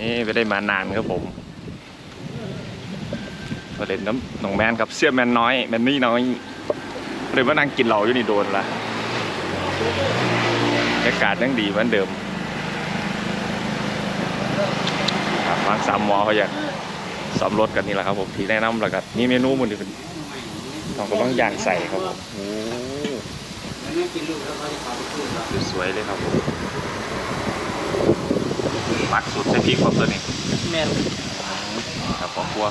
นี่ไม่ได้มานานครับผมประเด็นน้ำหนองแมนครับเสี้ยแมนน้อยแมนนี่น้อยเลยมานั่งกินเหล้าอยู่นี่โดนละบรรยากาศยังดีเหมือนเดิมฟังสามหมอเขาอยากสอบรถกันนี่แหละครับผมที่แนะนำแล้วกันนี่เมนูมันเป็นต้องก็ต้องย่างใส่ครับผมโอ้สวยเลยครับผม มักสุดใช้พริกครับตัวนี้แมนครับขอบครัว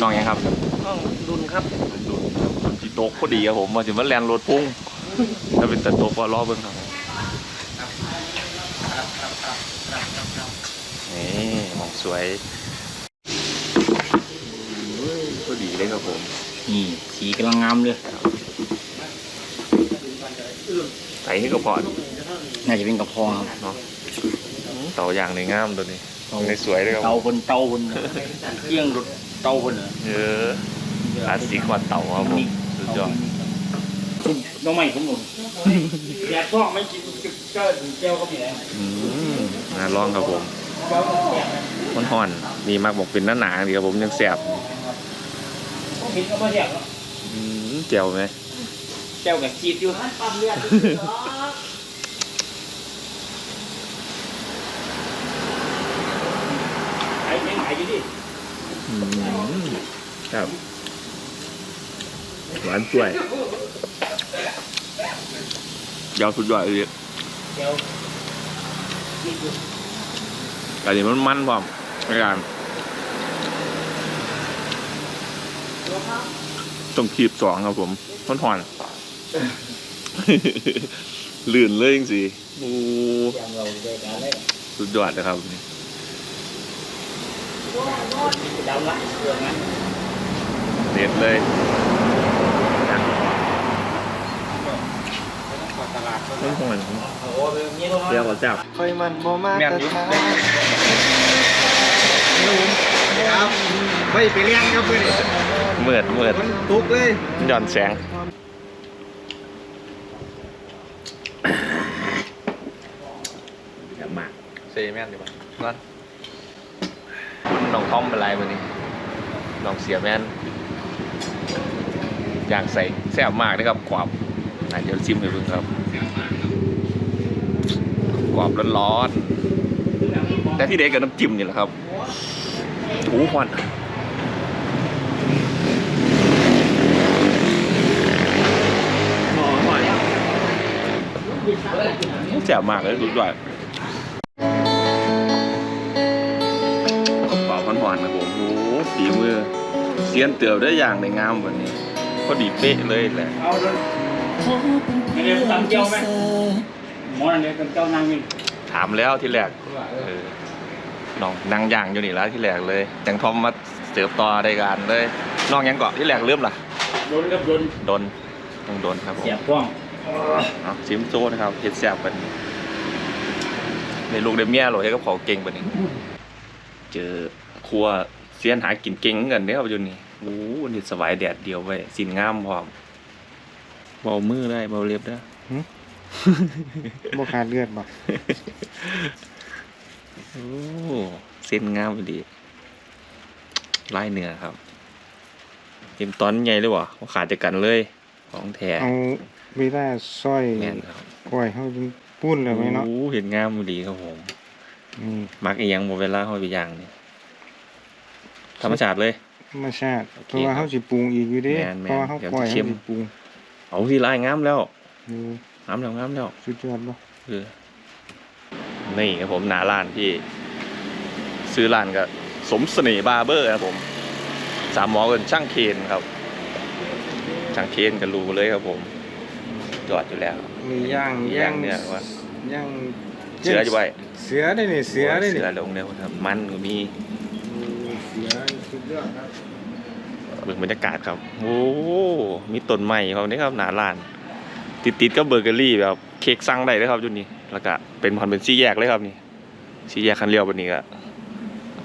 น้องยังครับห้องดุลครับดูจีโต๊ะพอดีครับผมมาถึงว่าแลนรถพุ่งถ้าเป็นแต่โต๊ะก็รอเบิ้งครับผมนี่หมองสวยพอดีเลยครับผมนี่สีกำลังงามเลยใส่ให้กระเพาะน่าจะเป็นกระเพาะครับเนาะ เต่าอย่างในงามตัวนี้ในสวยเลยครับเตาบนเตาบนเครื่องรถเตาบนเหรอเอออาสีกว่าเต่าครับผมสุดยอดน้องใหม่ผมหนุ่มแดดก็ไม่กินก็แก้วก็มีแล้วอืมน่าลองครับผมมันห่อนมีมากบอกเป็นหน้าหนาๆดีครับผมยังแสบกินก็ไม่แซ่บอืมเจียวไหมแก้วกับชีดอยู่ปั๊มเลือดไอ้ไม่หมายอยู่ดิ อืม ครับหวานสวยยาวสุดยอดเลยแก้วแต่นี่มันมันพร้อมในการต้องขีบสองครับผมทนหอนลื่นเลยจริงสิโอ้แก้วเราได้การเลยสุดยอดเลยครับนี่ดาวละเครื่องนั้น เด็ดเลยนะต้นหอนโอ้โหมีตรงนั้นเรียกว่าจับคอยมันบ่มากแม่นกระอยู่ทาครับไม่ไปเลี้ยงครับเพื่อนเมือดเมือดมันตุกเลยหย่อนแสงแบบมากเซแม่นดีกว่านั่นน้องทอมเป็นไรวันนี้น้องเสียแม่นอ ย่ากใส่แซ่บมากนะครับกรอบเดี๋ยวชิมให้เพิ่งครับกรอบร้อนๆแต่ที่เด็กกับน้ำจิ้มนี่แหละครับหูหอนแซ่บมากเลยสุดยอดเปล่าหอนๆนะผมโอ้โหฝีมือเสียนเตือบได้อย่างในงามวันนี้ พอดีเป๊ะเลยแหละเอาเลยไม่ได้ตำเจียวไหมหมอนั่นเลยตำเจียวนั่งอยู่ถามแล้วที่แรกเออน้องนางย่างอยู่นี่แล้วที่แรกเลยจังทอมมาเสิร์ฟต่อได้กันเลยน้องยังเกาะที่แรกเริ่มล่ะโดนกับโดนโดนต้องโดนครับผมเสียบพ่วงเอาซิมโซ่นะครับเฮ็ดแซ่บกันในลูกเดเมียโหลให้กับเขาเก่งปะนี่เจอครัวเสียนหากินเก่งเงินเด้อครับอยู่นี่ โอ้โหนี่สบายแดดเดียวไว้ยสินงามพร้อมเบามือได้เบาเล็บได้บ่ขาดเลือดบ่โอ้เส้นงามพอดีลายเนื้อครับเต็มตอนใหญ่เลยวะว่าขาดจากกันเลย ของแท้เอาเวลาซอยแม่นครับก้อยเฮาจนปุ้นเลยไหมเนาะโอ้เห็นงามพอดีครับผมอืมมักอีหยังโมเวลาเขาไปย่างนี่ธรรมชาติเลย ธรรมชาติโอเคเพราะว่าเฮาสิปรุงอีกอยู่เด้แม่นๆเพราะว่าเฮาเดี๋ยวก้อยจะเฮาเข้มสิปรุงเอาที่ลายงามแล้วเอองามแล้วงามแล้ว สุดยอดบ่เออนี่ครับผมหนาร้านที่ ซื้อร้านก็ สมเสน่ห์บาร์เบอร์ครับผม สามหมอกันช่างเคนครับ ช่างเคนกันรู้เลยครับผม จอดอยู่แล้ว มีย่างมีย่างเนี่ยว่า ย่างเสือจะไปเสือได้นี่เสือได้นี่เสือลงเร็วครับ มันก็มี เบิ่งบรรยากาศครับโอ้มีต้นไม้ครับนี่ครับหนาร้าน ติดติดๆก็เบเกอรี่แบบเค้กสั่งได้เลยครับจุดนี้แล้วก็เป็นพันเป็นซี่แยกเลยครับนี่ซี่แยกคันเลี้ยวแบบนี้ก็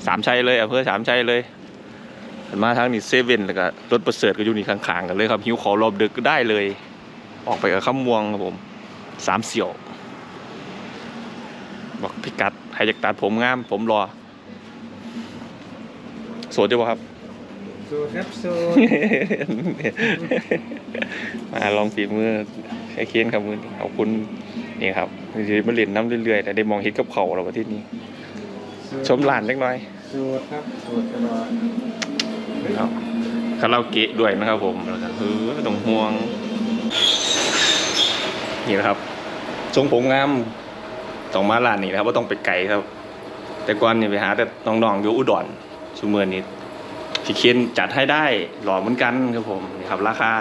สามชัยเลยอำเภอสามชัยเลยหันมาทางนี้เซเว่นแล้วก็รถประเสริฐก็อยู่นี่ข้างๆกันเลยครับหิวขอรอบดึกก็ได้เลย ออกไปกับข้ามวงครับผมสามเสี่ยวบอกพิกัดใครอยากตัดผมงามผมรอ โสดจะบ่ครับ สูตรครับสูตรมาลองฝีมือใช้เคียนครับมือนี้ขอบคุณนี่ครับจะมาเรียนน้ำเรื่อยๆแต่ได้มองเห็นกับเขาเราประเทศนี้ ชมหลานเล็กน้อยสูตรครับสูตรตลอดครับคาราโอเกะด้วยนะครับผมแล้วก็เออต้องห่วง นี่นะครับทรงผมงามต้องมาร้านนี้นะครับว่าต้องไปไกลครับ แต่ก่อนนี่ไปหาแต่น้องๆอยู่อุดร ชุมเมือนี้พี่เคนจัดให้ได้หล่อเหมือนกันครับผมนี่ครับ ราคา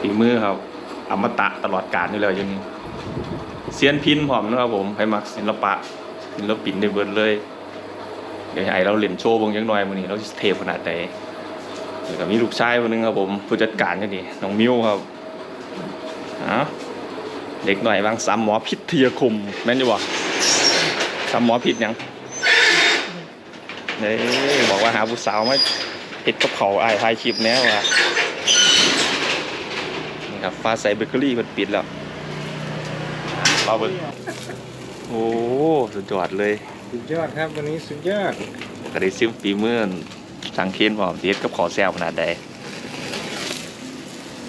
ฝีมือครับอมตะตลอดกาลนี่เลยอย่างนี้เซียนพินพร้อมนะครับผมให้มักศิลปะศิลปินได้เบิดเลย เดี๋ยวไอเราเล่นโชว์บางยังหน้อยมื้อนี้เราสเทพขนาดใดแล้วก็มีลูกชายคนนึงครับผมผู้จัดการกันนี่น้องมิวครับอ้าวเด็กหน่อยบางสามหมอพิทยคมแม่นอยู่บ่สามหมอพิษยัง เด้บอกว่าหาผู้สาวมาเฮ็ดกับเขาวอ้ายถ่ายคลิปแน่ว่านี่ครับฟ้าใสเบเกอรี่เพิ่นปิดแล้วเราเบิ่งโอ้สุดยอดเลย สุดยอดครับวันนี้สุดยอดก็ได้ซิมฝีมือทางเคนพร้อมสิเฮ็ดกับขอแซวขนาดใด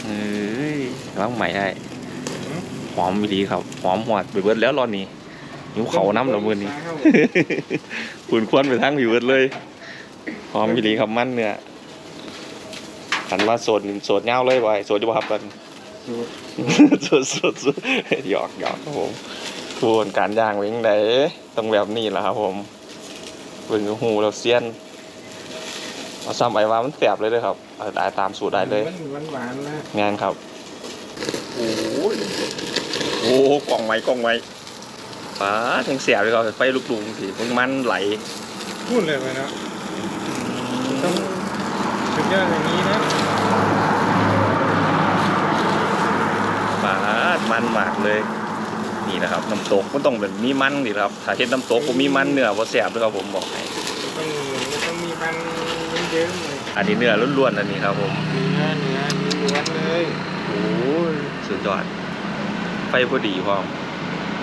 เอ้ยวางใหม่ได้หอมมีดีครับ หอมหวดไปเบิดแล้วรอนนี้ นิ้วเขาน้ำละมือนี้ปุ่นควนไปทั้งผิวเบิดเลยหอมมีดีครับมันเนื้อหันมาโสดนี่โสดเงาเลยบ่ไอ้โสดจะบ่ครับกันสูตรโสดโสดโสดหยอกหยอกครับผมทวนการย่างเว้งไดต้องแบบนี้แหละครับผมเบิ่งหูเราเซียนเอาซ้ำไอ้ว่ามันแสบเลยเลยครับเอาได้ตามสูตรได้เลยมันหวานๆนะงานครับ โอ้ยโอ้กล่องไม้กล่องไม้ ป้าถึงเสียบเลยครับไฟลุกลุงสิมันมันไหลพูดเลยไปเนาะต้องสุดยอดอย่างนี้นะป้ามันมากเลย นี่นะครับน้ำตกมันต้องเป็นมีมันดิครับ ถ้าเห็นน้ำตกผมมีมันเนื้อบ่แสบเลยครับผมบอกให้ต้องต้องมีมันเยอะๆเลยอันนี้เนื้อล้วนๆอันนี้ครับผมเนื้อเนื้อล้วนเลยโอ้ยสุดยอดไฟพอดีพร้อม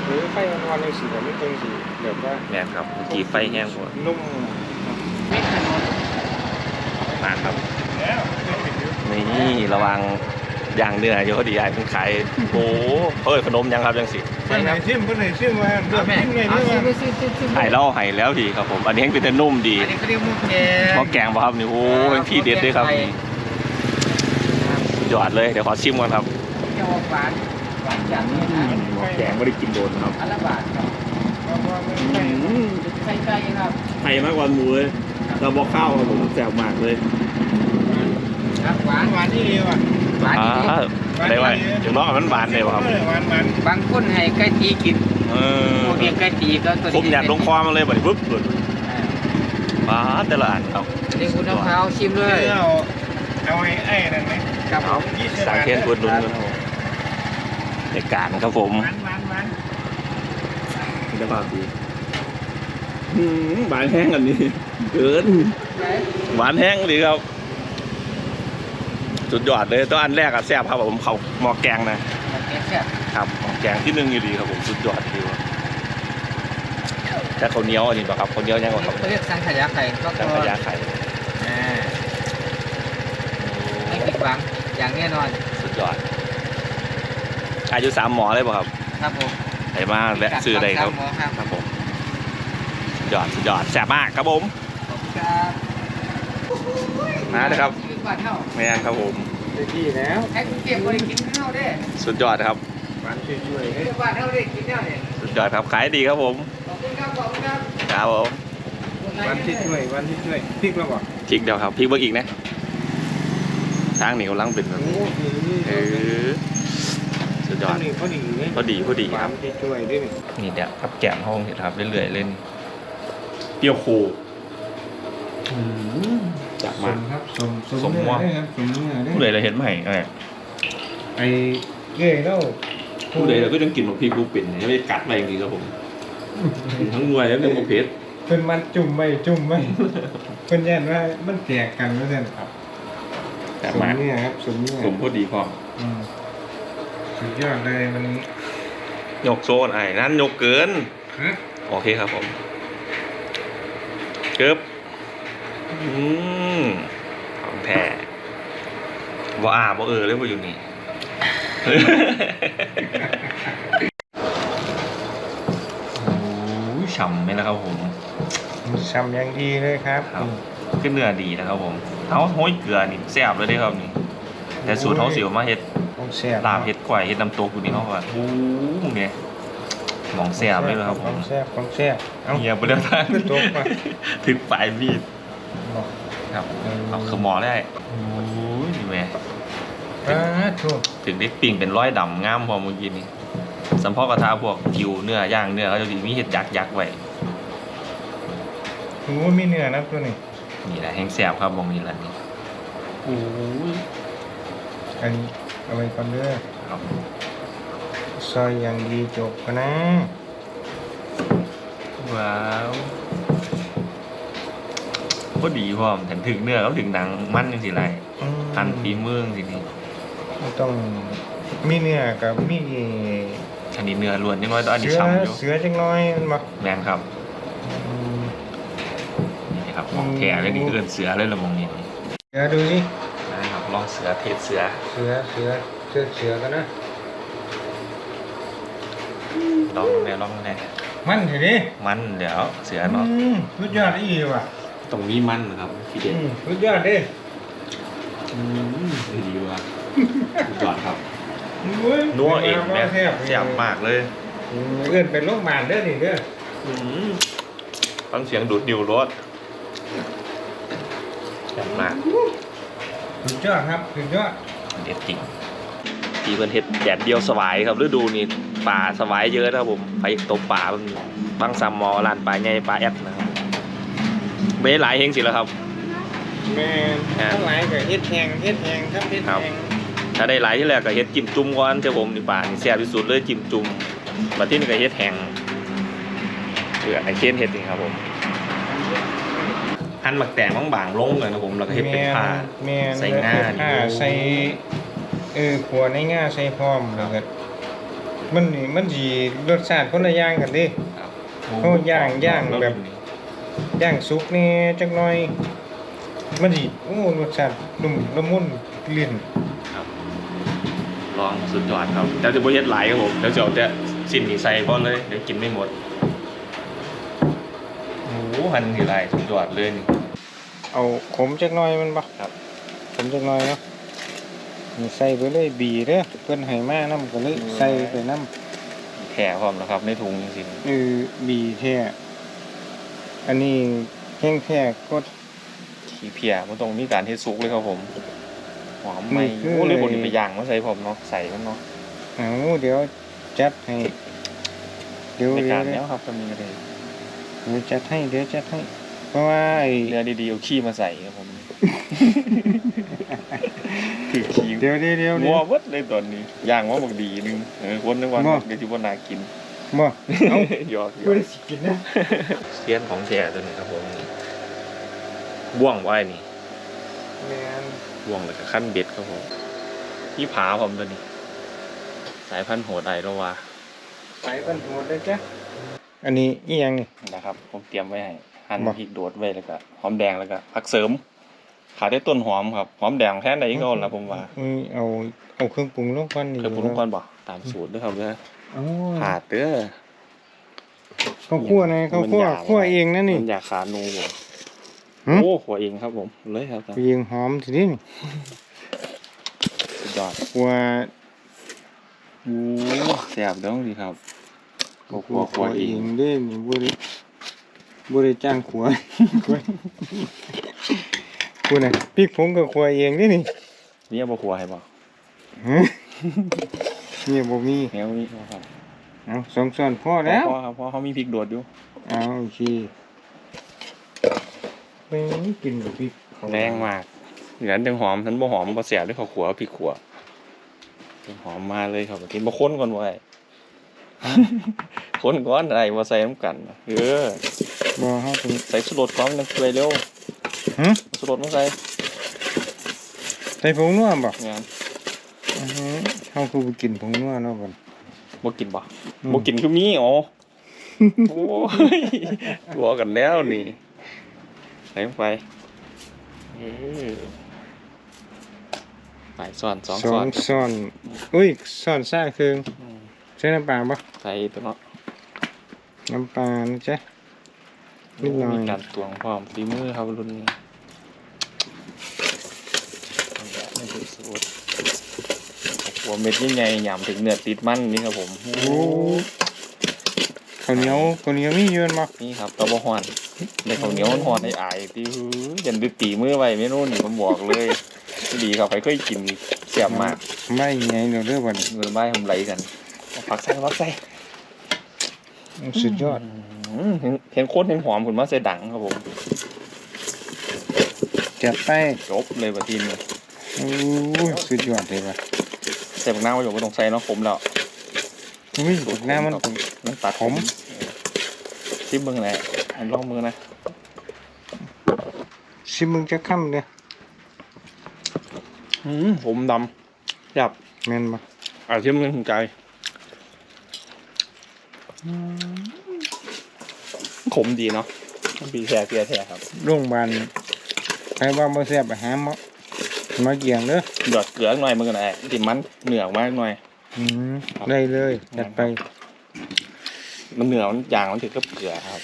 หรือไฟอ่อนๆในสีแบบไม่ตรงสีแบบว่าแม่นครับเมื่อกี้ไฟแห้งหมดนุ่มมาครับ นี่ระวังย่างเนื้ออยู่พอดีไอ้เพิ่งขายโอ้เฮ้ยขนมยังครับยังสิเพื่อนไหนชิมเพื่อนไหนชิมมาเลือกชิมไงเอาเลือกซิมซิมซิมซิมไห้เล่าไห้แล้วพี่ครับผม อันนี้ยังเป็นแต่นุ่มดีอันนี้เขาเรียกมุกแกงหม้อแกงป่ะครับนี่โอ้เป็นที่เด็ดด้วยครับนี่สุดยอดเลยเดี๋ยวขอชิมก่อนครับจะออกหวาน หวานจัดเลยนะหม้อแกงไม่ได้กินโดนครับอันละบาทครับเพราะว่ามันไม่ใส่ไก่ครับไทยมากกว่าหมูเลยเราบอกข้าวครับผมแซ่บมากเลยครับหวานหวานที่เดียวอะหวานอ่าจริงได้ไว้อย่างน้อยมันหวานเลยป่ะครับหวานมันๆบางคนให้ไก่ตีกินเออพวกเรียกไก่ตีก็ตัวผมอยากลงคอมันเลยแบบนี้ปุ๊บหลุดป้าดแต่ละอันครับอันนี้คุณมะพร้าวชิมเลยเอาเอาไอ้ไอ้นั่นไหมครับผเอามสางเทียนพูดลุ้นกัน ในการครับผมหวานหวานหวานจะภาพดีหวานแห้งอันนี้เกินหวานแห้งดีครับ สุดยอดเลยตัวอันแรกอะแซ่บครับผมเขาหมอแกงนะมันเป็นแซ่บครับหมอแกงที่หนึ่งอยู่ดีครับผมสุดยอดดีว่ะแต่ข้าวเหนียวอันนี้ป่ะครับข้าวเหนียวยังกว่าครับเขาเรียกสังขยาไข่ก็สังขยาไข่อ่าไม่ผิดหวังอย่างแน่นอน สุดยอด อายุสามหมอเลยป่ะครับครับผมไหนมาและซื้ออะไรครับหมอครับครับผมสุดยอดสุดยอดแซ่บมากครับผมขอบคุณครับมาเลยครับชีวิตบ้านเฮาแม่นครับผมได้ที่แล้วให้คุณเก็บบริกินข้าวเด้สุดยอดครับหวานช่วยๆเดี๋ให้ยวบ้านเฮาได้กินแล้วเนี่ยสุดยอดครับขายดีครับผมขอบคุณครับขอบคุณครับครับผมหวานที่ช่วยหวานที่ช่วยพริกแล้วบ่พริกเดียวครับพริกเบิกอีกนะทางนี้กำลังเป็นแบบโอ้นี้ดีเออสุด ยอดนี่พอดีเลยพอดีพอดีหวาครันบที่ช่วยด้วยนี่เดี๋ยวครับแกมห้องเห็นครับเรื่อยๆเล่นเปรี้ยวคูจากมาครับสมสมเนื้ว่าอได้ครับสมเนื้อได้ผู้ใดเราเห็นไหมอะไรไอ้เก้ยแล้วผู้ใดเราก็ต้องกินของพี่บูปิ่นเนี่ยไม่ได้กัดไปจริงๆครับผมกินทั้งมวยแล้วเรื่องโอเพชรเป็นมันจุ่มไม่จุ่มไม่เป็นยันว่ามันแตกกันแล้วกันครับแต่สมมาเนื้อครับสมเนื้อผมพอดีพออืม สุดยอดเลยวันนี้ยกโซนไอ้นั่นยกเกิน ฮะโอเคครับผมเกิบอืมของแท้บ่อาบ่เออเลยบ่อยู่นี่ โอ้ยฉ่ำไหมนะครับผมช้ำอย่างดีเลยครับครับ ขึ้นเนื้อดีนะครับผมเอาโห้ยเกลือนี่แซ่บเลยเด้ครับนี่ แต่สูตรเขาสิวมาเฮ็ดต้อง แซ่บลาบเฮ็ดก๋วยเฮ็ดน้ำตกอยู่นี่เนาะครับโอ้โหเนี่ยหมองแซ่บเลยนะครับผต้มองแซ่บต้องแซ่บเอาเฮียบ่ได้ทางขึ้นตกมาถึงปลายมีดบอกครับเอาคือหมอได้โอ้ยนี่แหม่อ่าถูกถึงได้ปิ่งเป็นร้อยดำงามพอเมื่อกี้นี่สัมพอกระทะพวกคิวเนื้อย่างเนื้อเขาจะมีเห็ดยักษ์ยักษ์ไว้โอ้มีเนื้อนะตัวนี้นี่แหละแห้งแซ่บครับมองนี้แหละนี่โอ้ยอันนี้ เอาไว้ก่อนเด้อครับซอยอย่างดีจบกันนะ ว้าวพอดีพร้อมถึงถึงเนื้อเขาถึงหนังมันจังสิไรอืมอันปีเมืองสินี่ต้องมีเนื้อกับมีอันนี้เนื้อล้วนยังน้อยแตอนอันนี้เสือช้ำอยู่เสือจังน้อยมันบ่แมนครับอืมนี่ครับของแท้เลยนี่คือเอินเสือเลยละมองนี่เสือดูสินะครับ ลองเสือเทศเสือ เสือเสือเสือเสือกันนะลองแน่ลองแน่มันเถอะดิมันเดี๋ยวเสือเนาะอืมสุดยอดอีหลีว่ะตรงนี้มันนะครับพี่เด็อืดมสุดยอดเด้อืมดีว่ะสุดยอดครับโอ้ยนัวเองแม่แซ่บแซ่บมากเลยอืมเอื้อนเป็นโรคบาลเด้อนี่เด้ออืมฟังเสียงดูดดิวรถแซ่บมาก สุดยอดครับสุดยอดเด็ดจริงทีเพิ่นเฮ็ดแดดเดียวสวายครับฤดูนี้ป่าสวายเยอะนะครับผมไปตกป่าเพิ่นบางซามมอลานปลาใหญ่ปลาแอดนะครับไม่ได้หลายเฮงสิแล้วครับแม่นครับทั้งหลายก็เฮ็ดแหงเฮ็ดแหงครับเฮ็ดครับแหงถ้าได้หลายที่แรกก็เฮ็ดจิ้มจุ่มก่อนเจ้าผมนี่ป่านี่แซ่บที่สุดเลยจิ้มจุ่มบัดที่นี่ก็เฮ็ดแห้งเพื่อไอ้เคนเฮ็ดนี่ครับผม หั่นหมักแตงบางๆลงเลยนะผมแล้วก็เฮ็ดเป็นผ้าแม่นใส่ง่าเฮ็ดผ้านี่ใส่เออขัวในง่าใส่พร้อมแล้วก็มันนี่มันสิรสชาติคนละอย่างกันเด้ครับเขาย่างย่างแบบย่างสุกนี่จักหน่อย มันสิโอ้รสชาตินุ่มละมุนลิ้นครับลองสุดยอดครับแต่จะบ่เฮ็ดหลายครับผมเดี๋ยวจะเอาแต่สิ้นนี่ใส่ก่อนเลยเดี๋ยวกินไม่หมดโอ้โหหั่นทีไรสุดยอดเลยนี่เอาขมจักหน่อยมันบ่ครับขมจักหน่อยเนาะนี่ใส่ไปเลยบีเด้อเพิ่นให้มานํก็เลยใส่ไปนํแถพร้อมแล้วครับในถุงจริงเออบีแท้อันนี้แห้งแท้ก็ๆขี้เพียบ่ต้องมีการเฮ็ดสุกเลยครับผมหอมไหมนี่คือโอ้เลยบ่ได้ไปย่างมาใส่พร้อมเนาะใส่มันเนาะเอาเดี๋ยวจัดให้เดี๋ยวในเดี๋ยกาวรเดี๋แล้ยววครับก็มีเลย เดี๋ยวจัดให้เดี๋ยวจัดให้ เพราะว่าไอ้เนื้อดีๆเอาขี้มาใส่ครับผมคือขี้เดี๋ยวเดี๋ยวเดี๋ยวงัเดี๋ยววเบิดเลยตอนนี้ย่างว่าบักดีหนึงเออคนนึกว่าบ่เดี๋ยวสิบ่น่ากินบ่เอาหยอกหยบ่อกได้สิกินนะเสียนของแท้ตัวนี้ครับผมบ่วงไว้นี่แม่นบ่วงแล้วก็ขั้นเบ็ดครับผมที่ผาผมตัวนี้ สายพันธุ์โหดไอแล้วว่าไปกันโหดเลยจ้ะ อันนี้อีหยังนี่ นะครับ ผมเตรียมไว้ให้หั่นบ่ พริกโดดไว้แล้วก็หอมแดงแล้วก็ผักเสริม ขาดได้ต้นหอมครับหอมแดงแทนได้อีกแล้วล่ะผมว่าอืมเอาเอาเครื่องปรุงลงก่อนนี่เคยปรุงก่อนบ่ตามสูตรเด้วยครับเด้อเอาขาดเด้อข้าวคั่วนะข้าวคั่วมันยากคั่วเองนะนี่ มันอยากขาหนูบ่หึ โอ้ขัวเองครับผมเลยครับเองหอมทีนี้นี่สุดยอดคั่วโอ้แซ่บเด้อดีครับ ขัวขัวขัคั่ววเอเองงเด้นี่บ่ได้บ่ได้จ้างขัวคั่วคั่วน่ะพริกผงก็คั่วเองเด้นี่นี่เอาบ่ขัวให้บ่ฮะเนี่ยบ่มีแนวนี้ครับเอาสองช้อนพอแล้วพอครับเพราะเขามีพริกโดดอยู่เอาโอเคไปกินกับพริกแรงมากเหลือจังหอมฉันบ่หอมบ่แซ่บด้วยข้าวขัวพริกขัวจังหอมมาเลยครับทีบ่ค้นก่อนไว้ ค้นก่อนได้บ่ใส่น้ำกันเออบ่เฮาต้องใส่สุรสก่อนมันจะเปื่อยเร็วฮะสุรสมาใส่ใส่ผงนัวบ่งานอือฮึเฮาคือบ่กินผงนัวเนาะบ่บ่กินบ่อืมบ่กินคือมีอ๋อโอ้ยตัวกันแล้วนี่ใส่ลงไปเออไปซ่อนสองสอซ่อนงซ่อนอุ้ยซ่อนซ่าคือ ใช้น้ำปลาปะใส่ตัวเนาะน้ำปลานะจ๊ะนิดหน่อยมีการตวงพร้อมฝีมือครับรุ่นนี้นี่คือสูตรหัวเม็ดใหญ่ๆหยำถึงเนื้อติดมันนี่ครับผมโอ้ข้าวเหนียวข้าวเหนียวมีเยอะมั้นี่ครับตะบะฮอนในข้าวเหนียวมันฮอนไอ้อายที่หือยันดึกตีมือไว้เมนูนี่ผมบอกเลยดีครับไปเคยกินเสียบมากไม่ไงเดี๋ยวเรื่องวันเงินใบทำไรกันเอา ผักใส่ผักใส่สุดยอดอืมเห็นเห็นโคตรเห็นหอมคุณมาใส่ดังครับผมจัดไปจบเลยประทีนี้โอ้ยสุดยอดเลยว่ะใส่ผักหน้าไว้อยู่ไม่ต้องใส่เนาะผมแล้วอุ้ยหน้ามันมันตัดผมชิมเบิ่งแหละอันลองมือนะชิมมึงจะค่ำเลยอืมผมดำหยับแม่นปะอ่าชิมเงินถึงใจ ขมดีเนาะมันปีแท้เกลียแท้ครับโรงพยาบาลใครว่าบ่แซ่บไปหาหมอมาเกี่ยงเด้อหยอดเกลือหน่อยมึงกันแหละติมันเหนือมากหน่อย อืมได้เลยจัดไป มันเหนือมันยางมันถึงกับเกลือครับ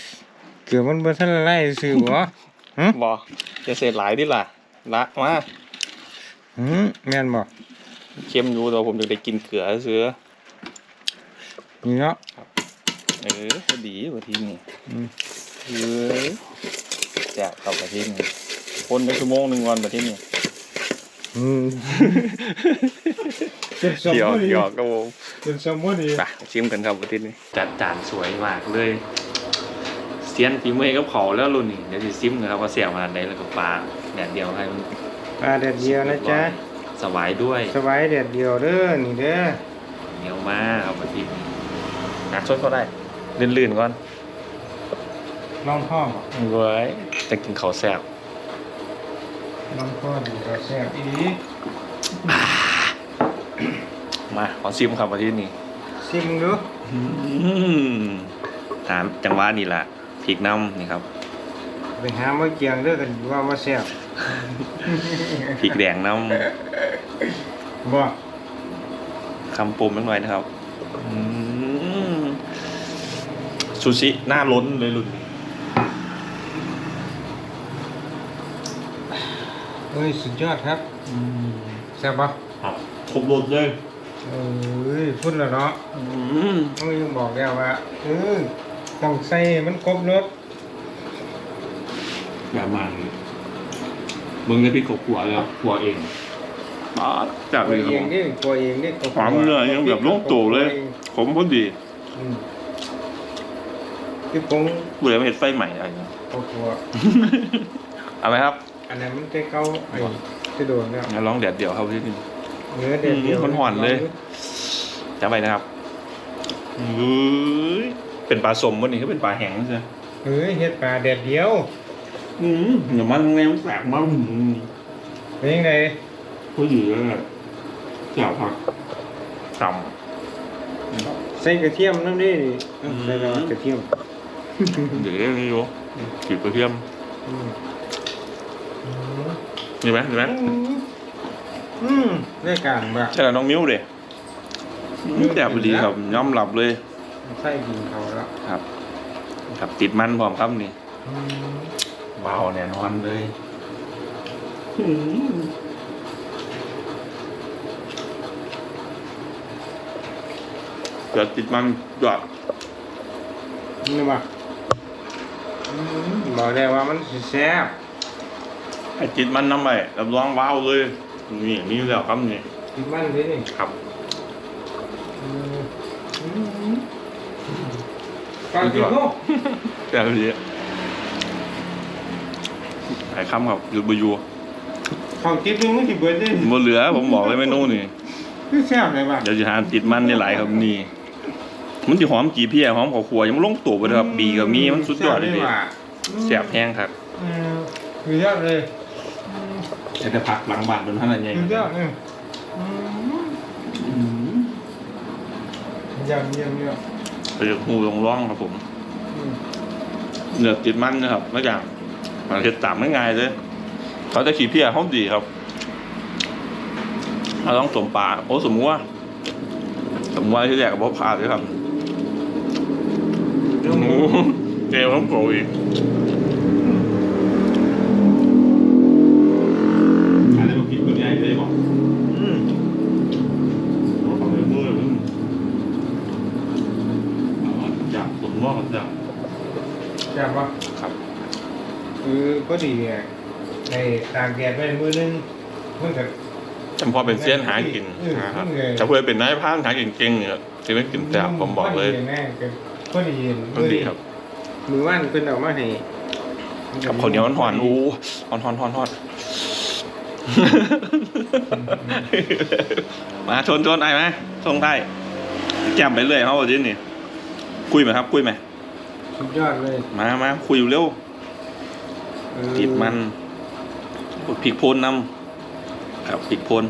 เกือบมันบ่ทันละลายซื่อบ่บอจะเสร็จหลายดิล่ะละมาหืมแม่นบ่เค็มอยู่แต่ผมจะได้กินเกลือเสือนี่เนาะ เออพอดีกว่าที่นี่อืมเออแจกเข้าไปที่นี่คนไปชั่วโมงหนึ่งวันไปที่นี่อืมเป็นสมเดี๋ยวบ่ดีเดี๋ยวก็ผมเป็นสมบ่ดีไปชิมกันครับวันที่นี้จัดจานสวยมากเลยเซียนฝีมือกับเขาแล้วรุ่นนี้เดี๋ยวจะซิมกันครับว่าเสียมาอันใดแล้วก็ปลาแดดเดียวให้มันปลาแดดเดียวนะจ๊ะสบายด้วยสบายแดดเดียวเด้อนี่เด้อเหนียวมากครับวันที่นี้นักชดก็ได้ ลื่นๆก่อนน้องพ่อบ่เว้ยจะกินเขาวแซ่บน้องพ่อดีก็แซ่บอีหลีมาขอซิมครับวันที่นี้ชิมดูถามจังหวะนี่แหละพริกน้ำนี่ครับไปหามาเกี่ยงเด้อกันว่าบ่แซ่บพริกแดงน้บ่ำคำปมนิดหน่อยนะครับอืม ซูชิหน้าล้นเลยลุนเอ้ยสุดยอดครับแซ่บบ่ครับครบรสเลยเอ้ยพุ่นแล้วเนาะอืมมึงยังบอกแล้วว่าเออต้องใส่ให้มันครบรสแบบมันมึงได้พริกขัวแล้วขัวเองอ๋อจับตัวเลยคเอรับงนี่ตัวเองนี่ก็หอมเลยยังแบบลงตัวเลย ผมพอดีอืม คือผมเบื่อไม่เห็นไฟใหม่อะไรเงี้ยก็กลัวเอาไหมครับอันนั้นมันจะเก้าไอ้จะโดนแล้วงั้นลองแดดเดียวครับพี่นึงเนื้อเด็ดเดียวอืมมันหวานเลยจำไปนะครับเฮ้ยเป็นปลาสมวันนี้ก็เป็นปลาแห้งใช่ไหมเฮ้ยเฮ็ดปลาแดดเดียว อืมเดี๋ยวมันแรงแสบมากเป็นยังไงผู้หญิงเลยแจ่วผักต่ใส่กระเทียมน้ำดิใส่แล้วกระเทียมำ เดี๋ยวนี้อยู่ขีดกระเทียมอืมมีไหมมีไหมอืมได้การบ่ใช่แล้วน้องมิ้วเด็แจ่วพอดีครับย่อมหลับเลยใส่กินเขาแล้วครับ ครับติดมันพร้อมครับนี่เบาแน่นอนเลยเกิดติดมันหยอดนี่บ่อืม บอกได้ว่ามันสิแซ่บไอ้จิตมันน้ำไปรับรองว้าวเลย นี่นี่แล้วครับนี่กินมันเลยนี่ครับอืมอืมการกินโลกแต่ทีไอ้คำครับหยุดบอยูเขาติดนึงมันสิเบิดได้บนเหลือผมบอกเลยเมนูนี่คือแซ่บเลยว่ะเดี๋ยวจะหาติดมันในหลายครับนี่มันจะหอมกี่เพียหอมข้าวคั่วยังมันลงตัวไปเลยครับบีกับมีมันสุดยอดเลยดิว่ะ เสียบแห้งครับอืมสุดยอดเลยแต่ผักหลังบ้านเป็นท่านอะไรสุดยอดเลยอืมเยี่ยมเยี่ยมเยี่ยมไปหูลงร่องครับผมอืมเนื้อติดมันนะครับไม่อย่างมันจะตามไม่ง่ายเลยเขาจะขี่เพี้ยเขาดีครับเราต้องสมป่าโอ้สมมติว่าสมมติว่าที่แรกกับพ่อพาด้วยครับหมู เจลต้องโกรอีกอะไรบอกกินคนใหญ่เลยบอกอืมของเลยมือมึงจับสมมติจับแซ่บปะครับ คือก็ดีเนี่ยในตากแดดไว้มือนึงมันก็จำพอเป็นเซียนหากินเออนะครับเออจะเพื่อเป็นนายพรานหากินเก่งเนี่ยจะไม่กินแต่บผมบอกเลยพดีแน่ก็พอดีมันดีครับ มือว่านเพิ่นเอามาให้กับข้าวเหนียวหอนๆอู้หอนหอนหอนหอนมาชนชนไอ้ไหมส่งได้แจมไปเรื่อยเขาบอกจินี่ คุยไหมครับ คุยไหมสุดยอดเลย มามาคุยอยู่เร็วเออติดมันพริกโพนนำครับพริกโพน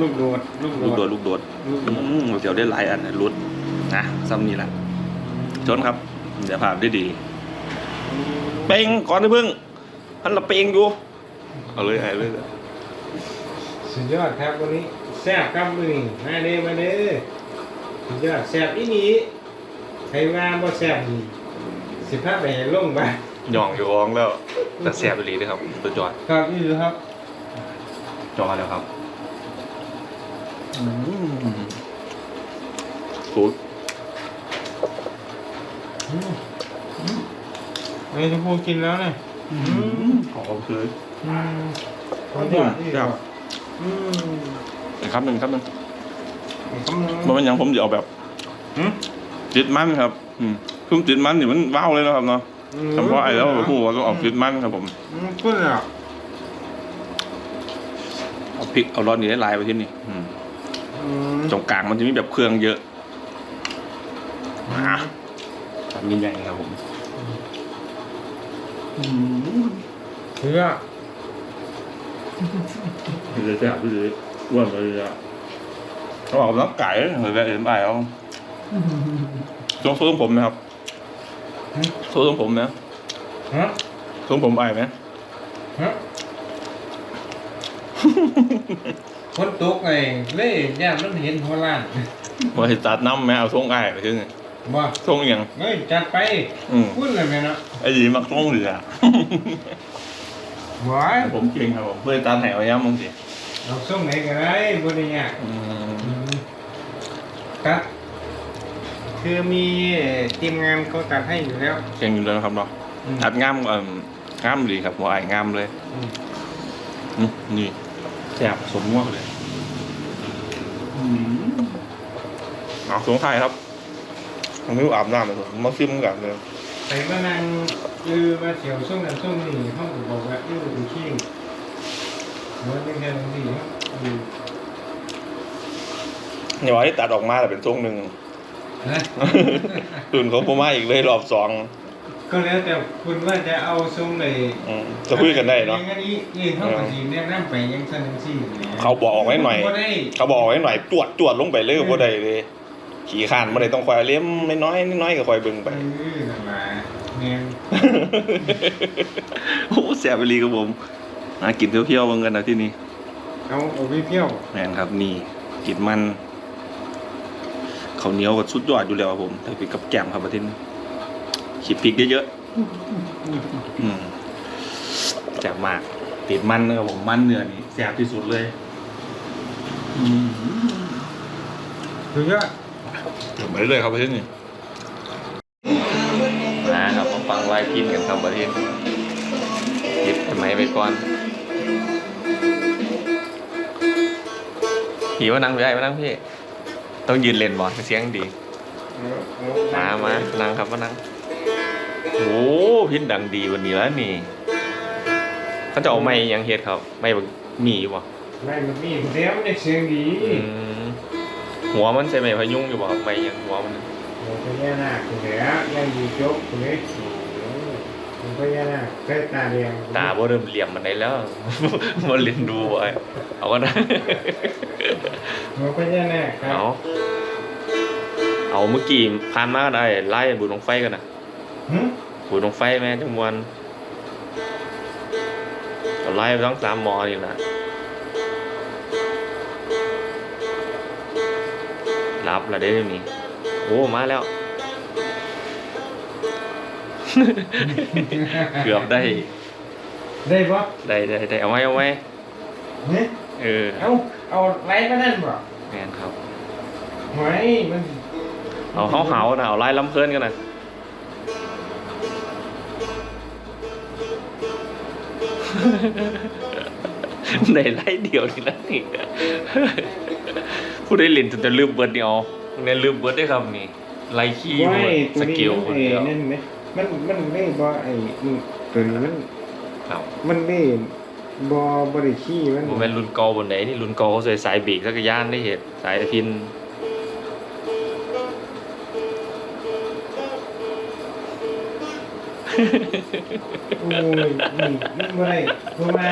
ลูกโดดลูกลูกโดโดดดลูกโดดลูกโดอืดมเดี๋ยวได้หลายอันนะรุดนะซ้ำนี่แหละชนครับ เดี๋ยวภาพได้ดี เป่งก่อนนะพึ่งอันละเป่งอยู่ เอาเลยไอ้เลยสุดยอดครับวันนี้แซ่บครับมื้อนี้มาเด้อมาเด้อสุดยอดแซ่บอีนี้ใครว่าบ่แซ่บนี่สิพาไปให้ลงบ้านหย่องอยู่ร้องแล้วแต่แสบไปเลยด้วยครับสุดยอดครับนี่ดูครับจอแล้วครับกูด เฮ้ยจะพูกินแล้วเนี่ยขอคืออืมอืมครับอืมหนึ่ครับหนึ่งครับหนึ่งคำนึงมันเป็นอย่างผมจะเอาแบบหืมติดมันครับอืมคือติดมันนี่มันว้าวเลยนะครับเนาะเฉพาะไอ้แล้วพูดว่าต้อออกติดมันครับผมอืมขึ้นแล้วเอาพริกเอาร้อนนี้ได้ลายไปที่นี่อืมอืมตรงกลางมันจะมีแบบเครื่องเยอะมาทำยิ่งใหญ่ครับผมเพื่อพี่เลยแซ่บพี่เลยอ้วนเลยอะเขาบอกน้ำไก่เลยแบบเห็นไปเอาทรงทรงผมนะครับทรงทรงผมนะฮะทรงผมไปไหมฮะคนตกไงเล่ย่านมันเห็นหัวล้านว่าให้ตัดน้ำแม่เอาทรงไอ้ไปที่นี่ บ่ทรงอหย่างเฮ้ยจัดไปอืมพูดเลยแม่เนาะไอ้ดีมักทรงเหลือหวายผมเก่งครับผมเพื่อตัดแหวย้ำมึงสิเราส่งไหนก็ได้บ่ได้ยากอืมอืมครับคือมีทีมงานเขาตัดให้อยู่แล้วเก่งอยู่แล้วนะครับเนาะอืมตัดง่ามเอ่มง่ามดีครับหัวไอ้ง่ามเลยอืมอืมนี่แซ่บสมง่วงเลยเอาสงสัยครับ ผมไม่รู้อาบน้ำเลยผมมาซิมกันเลยไปมานั่งคือมาเที่ยวช่วงนั้นช่วงนี้ห้องก็บอกว่าเออดูขี้เหมือนเป็นแค่บางทีครับอืมอย่าว่าให้ตัดออกมาแต่เป็นทรงหนึ่งนะตื่นของผมมาอีกเลยรอบสองก็แล้วแต่คุณว่าจะเอาทรงไหนอืมจะคุยกันได้เนาะอย่างนี้นี่เขาก็สิแนะนำไปยังซั่นจังซี่แหละเขาบอกไว้หน่อยบ่ได้เขาบอกไว้หน่อยจวดจวดลงไปเลยว่าได้เลย ขี่ข้านไม่ได้ต้องคอยเลี้ยมไม่น้อยน้อยก็คอยเบิ่งไปเออนั่นล่ะแม่นโอ้แสบไปรีกับผมมากินเพี้ยวๆเบิ่งกันนะที่นี่เอาเอาไปเที่ยวแม่นครับนี่กินมันข้าวเหนียวกับสุดยอดอยู่แล้วครับผมแต่ไปกับแกล้มครับประเทศนี้ขีดพริกเยอะๆอืมแซ่บมาก ติดมันนะครับผมมันเนื้อนี่แซ่บที่สุดเลย อืมสุด ยอดไปเรื่อยๆครับประเทศนี้นะครับมาฟังไลฟ์กินกันครับประเทศหยิบทำไมไปก่อนพี่ว่านั่งพี่ไอ้มานั่งพี่ ต้องยืนเล่นบอลเสียงดี มามานั่งครับมานั่งโอ้พินดังดีวันนี้แล้วนี่เขาจะเอาไม้ยังเฮ็ดครับไม่บักมีอยู่บ่ไม่มันมีเสียงมันได้เสียงดีอืม หัวมันใส่ไม้พยุงอยู่บ่ครับไม้ยังหัวมันโอ้พญานาคคุณแหละยังอยู่จบคุณเลยคุณพญานาคใส่ตาแดงตาบ่เริ่มเหลี่ยมมันได้แล้วบ่เล่นดูบ่ไอ้เอาก็ได้หัวพญานาคครัเอาบเอาเมื่อกี้ผ่านมาก็ได้ไล่บุญลงไฟกันนะหึบุญลงไฟแม่จังมวนเอก็ไล่ไปทั้งสามหมอนี่แหละ รับแล้วได้นี่โอ้มาแล้ว เกือบได้ ได้ปะได้ได้ได้เอาไว้เอาไว้เนี่ยเออเอาเอาไลฟ์มานั่นบ่แมนครับหอยมันเอาเขาเหาๆนะเอาไล่ล้ำเพลินกันนะในไล่เดียวนี่นะนี่ ผู้ได้เล่นจนจะลืมเบิร์ดเดียวเนี่ยลืมเบิร์ดได้ครับนี่ไล่ขี้ว่าหมดไอ้ตัวสนี้กิลมันคนไอ้เดียวนั่นไหมมันมันไม่บ่ไอ้นี่ตัวนี้มันครับมันไม่บ่บ่ได้ขี้มันโมเมนต์รุ่นเกาบนไหนนี่รุ่นเกาเขาใส่สายบีกสักรยานได้เหตุสายพินโอ้ยนี่มันบ่ได้เพราะว่า